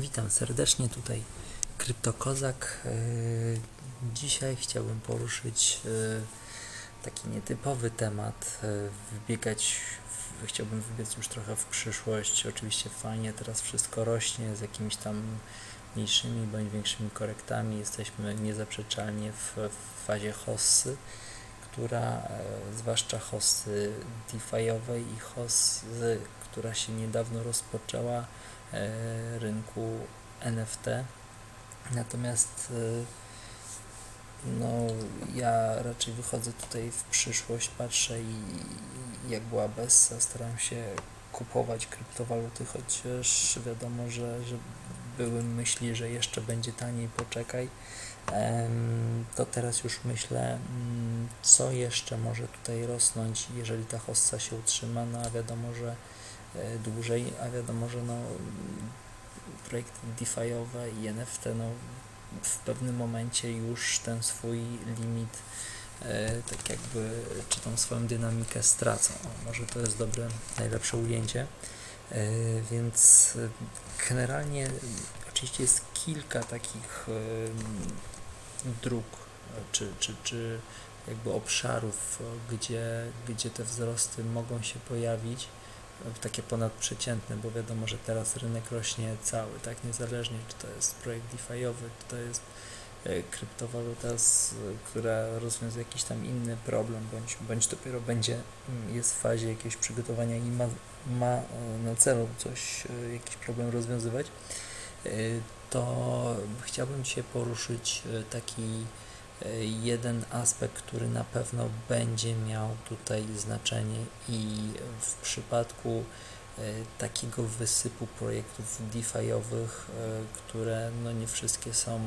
Witam serdecznie, tutaj Kryptokozak. E, Dzisiaj chciałbym poruszyć e, taki nietypowy temat, e, wybiegać, chciałbym wybiec już trochę w przyszłość. Oczywiście fajnie, teraz wszystko rośnie z jakimiś tam mniejszymi bądź większymi korektami. Jesteśmy niezaprzeczalnie w, w fazie hossy, która, zwłaszcza hossy DeFi'owej i hossy, która się niedawno rozpoczęła, e, rynku NFT. Natomiast e, no, ja raczej wychodzę tutaj w przyszłość, patrzę i jak była Bessa, staram się kupować kryptowaluty, chociaż wiadomo, że, że były myśli, że jeszcze będzie taniej, poczekaj. To teraz już myślę, mm, co jeszcze może tutaj rosnąć, jeżeli ta hossa się utrzyma, no a wiadomo, że dłużej, a wiadomo, że no, projekty DeFi'owe i NFT no, w pewnym momencie już ten swój limit e, tak jakby, czy tą swoją dynamikę stracą. O, może to jest dobre, najlepsze ujęcie. E, Więc e, generalnie oczywiście jest kilka takich dróg, e, czy, czy, czy jakby obszarów, e, gdzie, gdzie te wzrosty mogą się pojawić e, takie ponadprzeciętne, bo wiadomo, że teraz rynek rośnie cały, tak, niezależnie czy to jest projekt DeFi'owy, czy to jest e, kryptowaluta, która rozwiązuje jakiś tam inny problem, bądź, bądź dopiero będzie, mm, jest w fazie jakiegoś przygotowania i ma, ma e, na celu coś, e, jakiś problem rozwiązywać, to chciałbym dzisiaj poruszyć taki jeden aspekt, który na pewno będzie miał tutaj znaczenie i w przypadku e, takiego wysypu projektów DeFi'owych, e, które no nie wszystkie są e,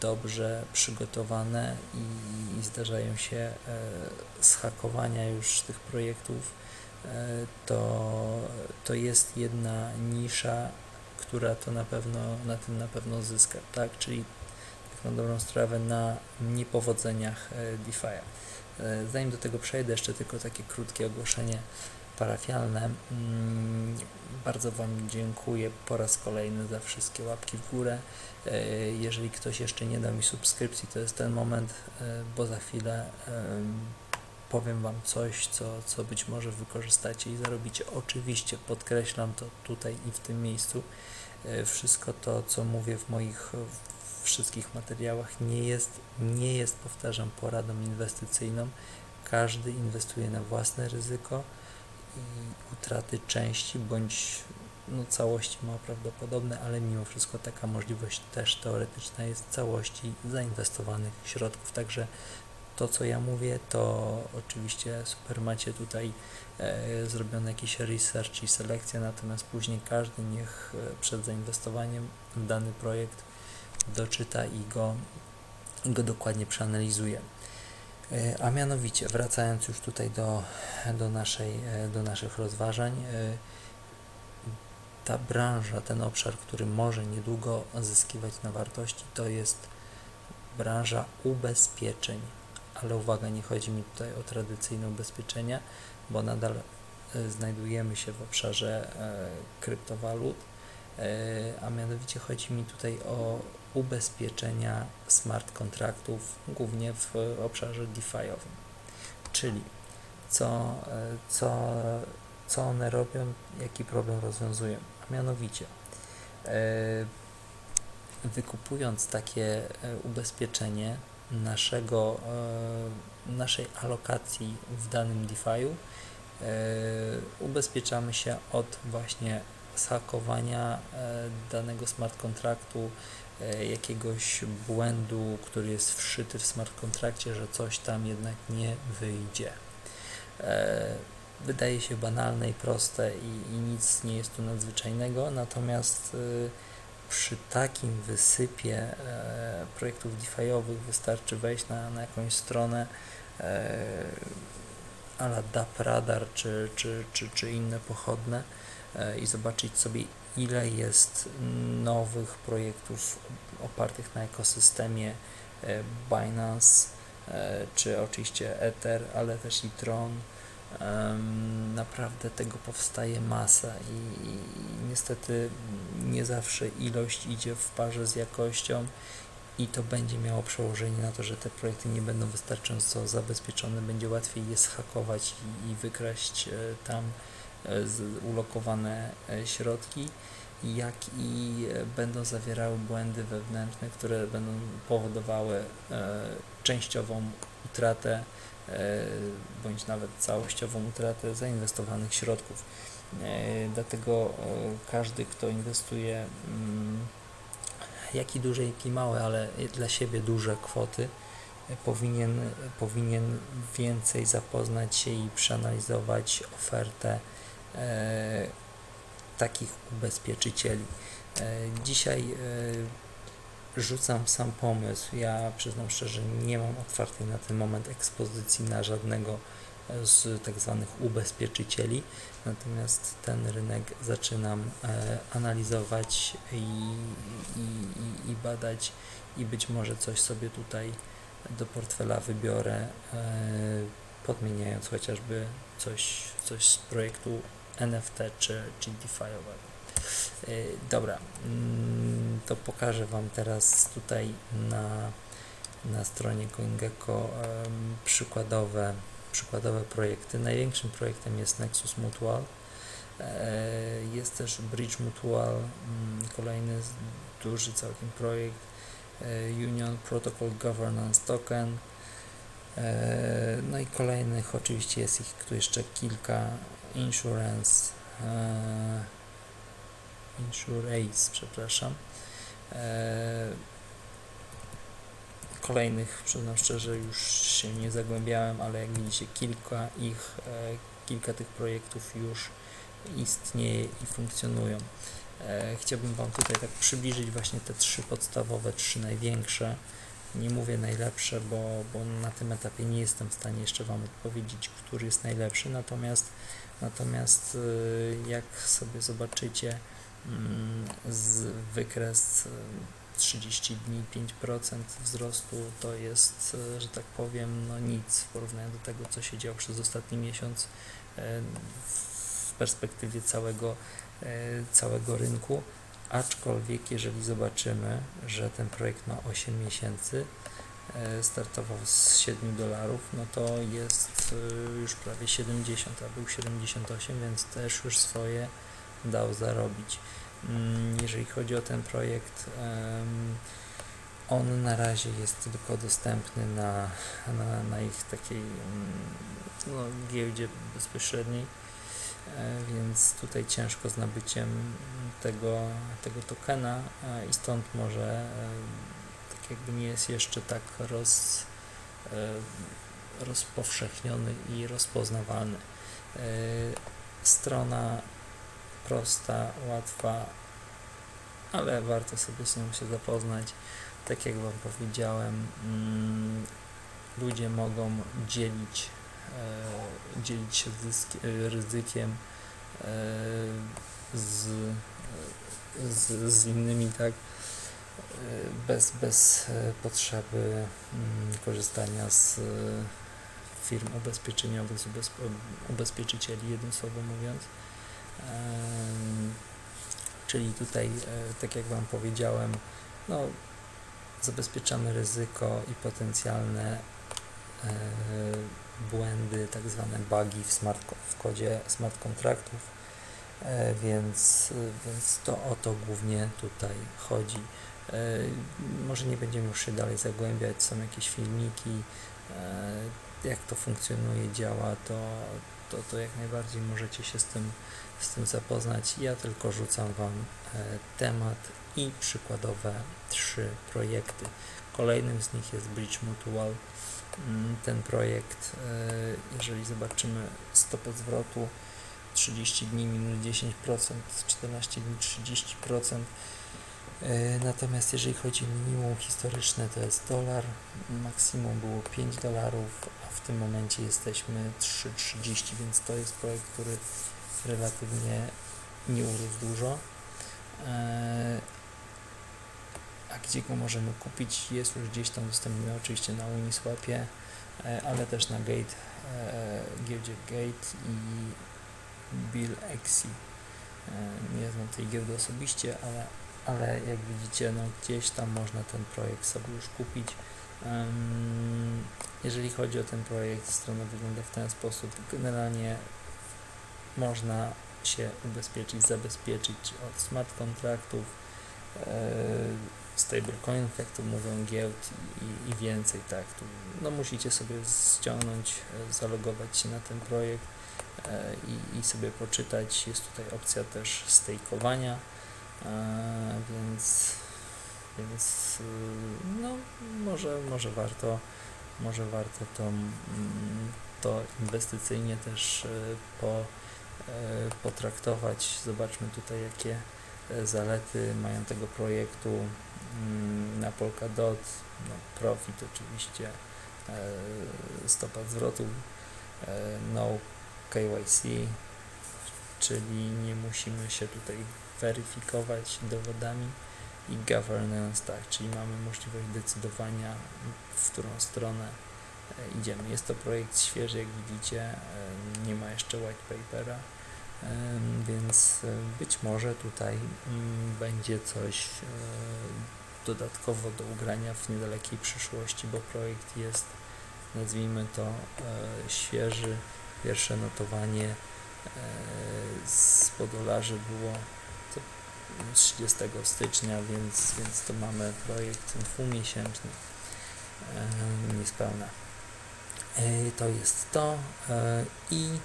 dobrze przygotowane i, i zdarzają się e, zhakowania już tych projektów, e, to, to jest jedna nisza, która to na pewno na tym na pewno zyska, tak? Czyli na dobrą sprawę na niepowodzeniach e, DeFi'a. E, Zanim do tego przejdę, jeszcze tylko takie krótkie ogłoszenie parafialne. Mm, Bardzo Wam dziękuję po raz kolejny za wszystkie łapki w górę. E, Jeżeli ktoś jeszcze nie dał mi subskrypcji, to jest ten moment, bo za chwilę em, powiem Wam coś, co, co być może wykorzystacie i zarobicie. Oczywiście podkreślam to tutaj i w tym miejscu. Wszystko to, co mówię w moich wszystkich materiałach, nie jest, nie jest, powtarzam, poradą inwestycyjną. Każdy inwestuje na własne ryzyko i utraty części bądź no, całości mało prawdopodobne, ale mimo wszystko taka możliwość też teoretyczna jest całości zainwestowanych środków. Także to, co ja mówię, to oczywiście super macie tutaj e, zrobiony jakiś research i selekcja, natomiast później każdy niech e, przed zainwestowaniem w dany projekt doczyta i go, go dokładnie przeanalizuje. E, A mianowicie, wracając już tutaj do, do, naszej, e, do naszych rozważań, e, ta branża, ten obszar, który może niedługo zyskiwać na wartości, to jest branża ubezpieczeń. Ale uwaga, nie chodzi mi tutaj o tradycyjne ubezpieczenia, bo nadal znajdujemy się w obszarze kryptowalut, a mianowicie chodzi mi tutaj o ubezpieczenia smart kontraktów, głównie w obszarze DeFi'owym. Czyli co, co, co one robią, jaki problem rozwiązują. A mianowicie, e, wykupując takie e, ubezpieczenie naszego, e, naszej alokacji w danym DeFi'u, ubezpieczamy się od właśnie zhakowania danego smart kontraktu, jakiegoś błędu, który jest wszyty w smart kontrakcie, że coś tam jednak nie wyjdzie. E, Wydaje się banalne i proste i, i nic nie jest tu nadzwyczajnego, natomiast y, przy takim wysypie e, projektów DeFi'owych wystarczy wejść na, na jakąś stronę e, ala DAP Radar czy, czy, czy, czy inne pochodne e, i zobaczyć sobie ile jest nowych projektów opartych na ekosystemie e, Binance, e, czy oczywiście Ether, ale też i Tron. Naprawdę tego powstaje masa i, niestety nie zawsze ilość idzie w parze z jakością i to będzie miało przełożenie na to, że te projekty nie będą wystarczająco zabezpieczone, będzie łatwiej je schakować i, wykraść e, tam ulokowane e, środki, jak i e, będą zawierały błędy wewnętrzne, które będą powodowały e, częściową utratę e, bądź nawet całościową utratę zainwestowanych środków. E, Dlatego e, każdy, kto inwestuje mm, jak i duże, jak i małe, ale dla siebie duże kwoty, e, powinien, powinien więcej zapoznać się i przeanalizować ofertę e, takich ubezpieczycieli. E, dzisiaj e, rzucam sam pomysł. Ja przyznam szczerze, nie mam otwartej na ten moment ekspozycji na żadnego e, z tak zwanych ubezpieczycieli, natomiast ten rynek zaczynam e, analizować i, i, i, badać i być może coś sobie tutaj do portfela wybiorę, e, podmieniając chociażby coś, coś z projektu NFT czy, czy Dobra, mm, to pokażę Wam teraz tutaj na, na stronie CoinGecko przykładowe, przykładowe projekty. Największym projektem jest Nexus Mutual. E, Jest też Bridge Mutual, mm, kolejny duży całkiem projekt. e, Union Protocol Governance Token. E, No i kolejnych oczywiście jest ich tu jeszcze kilka. Insurance, e, Insurace, przepraszam. E, Kolejnych, przyznam szczerze, już się nie zagłębiałem, ale jak widzicie, kilka ich, e, kilka tych projektów już istnieje i funkcjonują. Chciałbym Wam tutaj tak przybliżyć właśnie te trzy podstawowe, trzy największe. Nie mówię najlepsze, bo, bo na tym etapie nie jestem w stanie jeszcze Wam odpowiedzieć, który jest najlepszy. Natomiast, natomiast y, jak sobie zobaczycie mm, z wykres y, 30 dni 5% wzrostu to jest, y, że tak powiem, no nic w porównaniu do tego, co się działo przez ostatni miesiąc y, w perspektywie całego, y, całego rynku. Aczkolwiek, jeżeli zobaczymy, że ten projekt ma 8 miesięcy, e, startował z 7 dolarów, no to jest e, już prawie 70, a był 78, więc też już swoje dał zarobić. Mm, Jeżeli chodzi o ten projekt, on na razie jest tylko dostępny na, na, na ich takiej mm, no, giełdzie bezpośredniej. E, więc tutaj ciężko z nabyciem tego, tego tokena e, i stąd może e, tak jakby nie jest jeszcze tak roz, rozpowszechniony i rozpoznawany. Strona prosta, łatwa, ale warto sobie z nią się zapoznać. Tak jak Wam powiedziałem, mm, ludzie mogą dzielić dzielić się zysk, e, ryzykiem e, z, e, z, z innymi, tak, e, bez, bez e, potrzeby mm, korzystania z e, firm ubezpieczeniowych, z ubezp- ubezpieczycieli, jednym słowem mówiąc. Czyli tutaj, e, tak jak Wam powiedziałem, no, zabezpieczamy ryzyko i potencjalne e, błędy, tak zwane bugi w, smart, w kodzie smart kontraktów, e, więc, więc to o to głównie tutaj chodzi. E, Może nie będziemy już się dalej zagłębiać, są jakieś filmiki, e, jak to funkcjonuje, działa, to, to, to jak najbardziej możecie się z tym, z tym zapoznać. Ja tylko rzucam Wam temat i przykładowe trzy projekty. Kolejnym z nich jest Bridge Mutual. Mm, Ten projekt, e, jeżeli zobaczymy stopę zwrotu 30 dni minus 10%, 14 dni 30%. E, Natomiast jeżeli chodzi o minimum historyczne, to jest dolar, maksimum było 5 dolarów, a w tym momencie jesteśmy 3,30, więc to jest projekt, który relatywnie nie urósł dużo. A gdzie go możemy kupić? Jest już gdzieś tam dostępny oczywiście na Uniswapie, e, ale też na Gate, e, giełdzie Gate i Bill Exi. E, Nie znam tej giełdy osobiście, ale, ale jak widzicie, no gdzieś tam można ten projekt sobie już kupić. Jeżeli chodzi o ten projekt, strona wygląda w ten sposób. Generalnie można się ubezpieczyć, zabezpieczyć od smart kontraktów, stablecoinów, jak to mówią, giełd i, i więcej, tak. Tu, no musicie sobie ściągnąć, e, zalogować się na ten projekt e, i, i sobie poczytać. Jest tutaj opcja też stejkowania, e, więc, więc no może, może warto może warto to, mm, to inwestycyjnie też po, potraktować. Zobaczmy tutaj, jakie zalety mają tego projektu na Polkadot. No, profit oczywiście, e, stopa zwrotu, e, no KYC, czyli nie musimy się tutaj weryfikować dowodami i governance, tak, czyli mamy możliwość decydowania, w którą stronę e, idziemy. Jest to projekt świeży, jak widzicie, nie ma jeszcze white papera, więc być może tutaj mm, będzie coś dodatkowo do ugrania w niedalekiej przyszłości, bo projekt jest, nazwijmy to, e, świeży. Pierwsze notowanie e, z podolarzy było co 30 stycznia, więc, więc to mamy projekt dwumiesięczny, e, niespełna. E, To jest to e, i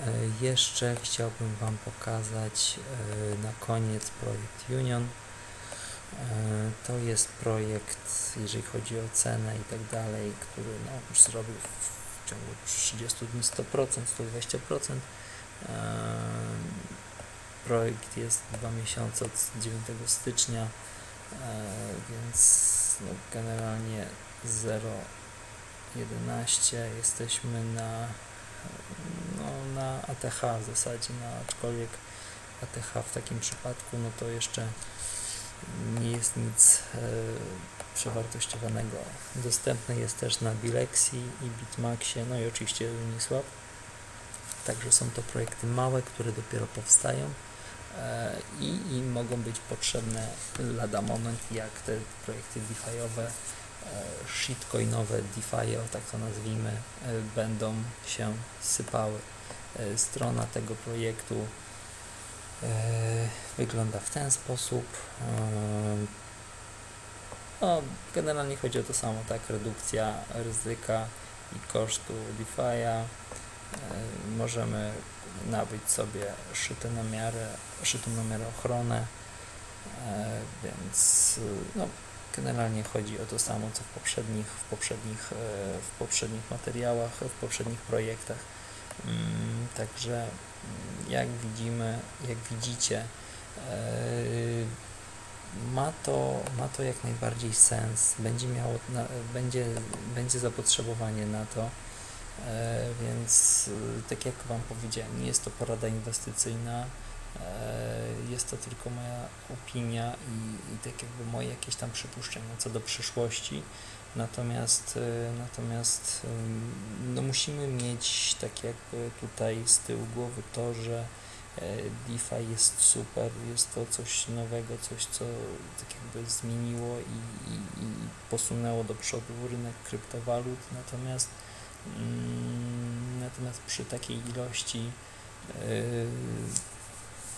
e, jeszcze chciałbym Wam pokazać e, na koniec projekt Union. E, To jest projekt, jeżeli chodzi o cenę i tak dalej, który no, już zrobił w ciągu 30 dni 100%, 120%. E, Projekt jest dwa miesiące od 9 stycznia, e, więc no, generalnie 0,11 jesteśmy na, no, na ATH w zasadzie, no, aczkolwiek ATH w takim przypadku no to jeszcze nie jest nic e, przewartościowanego. Dostępny jest też na Bilexi i Bitmaxie, no i oczywiście Uniswap. Także są to projekty małe, które dopiero powstają e, i, i mogą być potrzebne lada moment, jak te projekty DeFi'owe, e, shitcoinowe DeFi, o tak to nazwijmy, e, będą się sypały. E, Strona tego projektu wygląda w ten sposób. E, No, generalnie chodzi o to samo, tak, redukcja ryzyka i kosztu DeFi'a. E, Możemy nabyć sobie szyte na miarę, szytą na miarę ochronę, e, więc no, generalnie chodzi o to samo, co w poprzednich, w poprzednich, e, w poprzednich materiałach, w poprzednich projektach. Mm, Także mm, jak widzimy, jak widzicie, e, ma to, ma to jak najbardziej sens, będzie miało, będzie, będzie zapotrzebowanie na to, e, więc y, tak jak Wam powiedziałem, nie jest to porada inwestycyjna, e, jest to tylko moja opinia i, i tak jakby moje jakieś tam przypuszczenia co do przyszłości, natomiast, e, natomiast no musimy mieć tak jakby tutaj z tyłu głowy to, że E, DeFi jest super, jest to coś nowego, coś co tak jakby zmieniło i, i, i posunęło do przodu rynek kryptowalut, natomiast mm, natomiast przy takiej ilości e,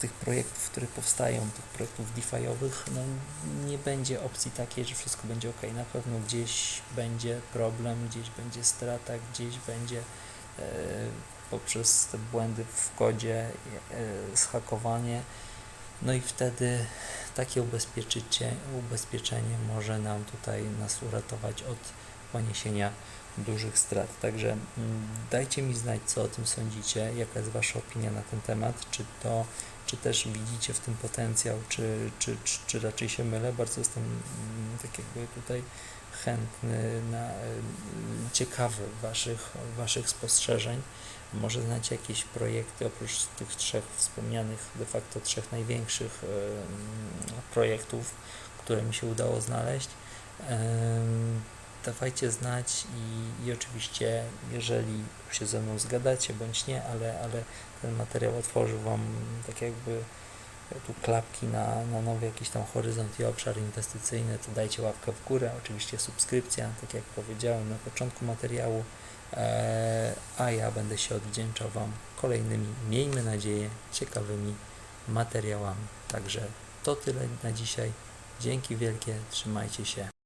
tych projektów, które powstają, tych projektów DeFi'owych, no nie będzie opcji takiej, że wszystko będzie ok. Na pewno gdzieś będzie problem, gdzieś będzie strata, gdzieś będzie e, poprzez te błędy w kodzie, e, zhakowanie. No i wtedy takie ubezpieczenie może nam tutaj nas uratować od poniesienia dużych strat. Także mm, dajcie mi znać, co o tym sądzicie, jaka jest Wasza opinia na ten temat, czy to, czy też widzicie w tym potencjał, czy, czy, czy, czy raczej się mylę. Bardzo jestem mm, tak jakby tutaj chętny na y, ciekawy waszych, waszych spostrzeżeń. Może znacie jakieś projekty oprócz tych trzech wspomnianych, de facto trzech największych em, projektów, które mi się udało znaleźć. Dawajcie znać i, i oczywiście, jeżeli się ze mną zgadacie bądź nie, ale, ale ten materiał otworzył Wam tak jakby tu klapki na, na nowy jakiś tam horyzont i obszar inwestycyjny, to dajcie łapkę w górę, oczywiście subskrypcja, tak jak powiedziałem na początku materiału, e, a ja będę się odwdzięczał Wam kolejnymi, miejmy nadzieję, ciekawymi materiałami. Także to tyle na dzisiaj. Dzięki wielkie, trzymajcie się.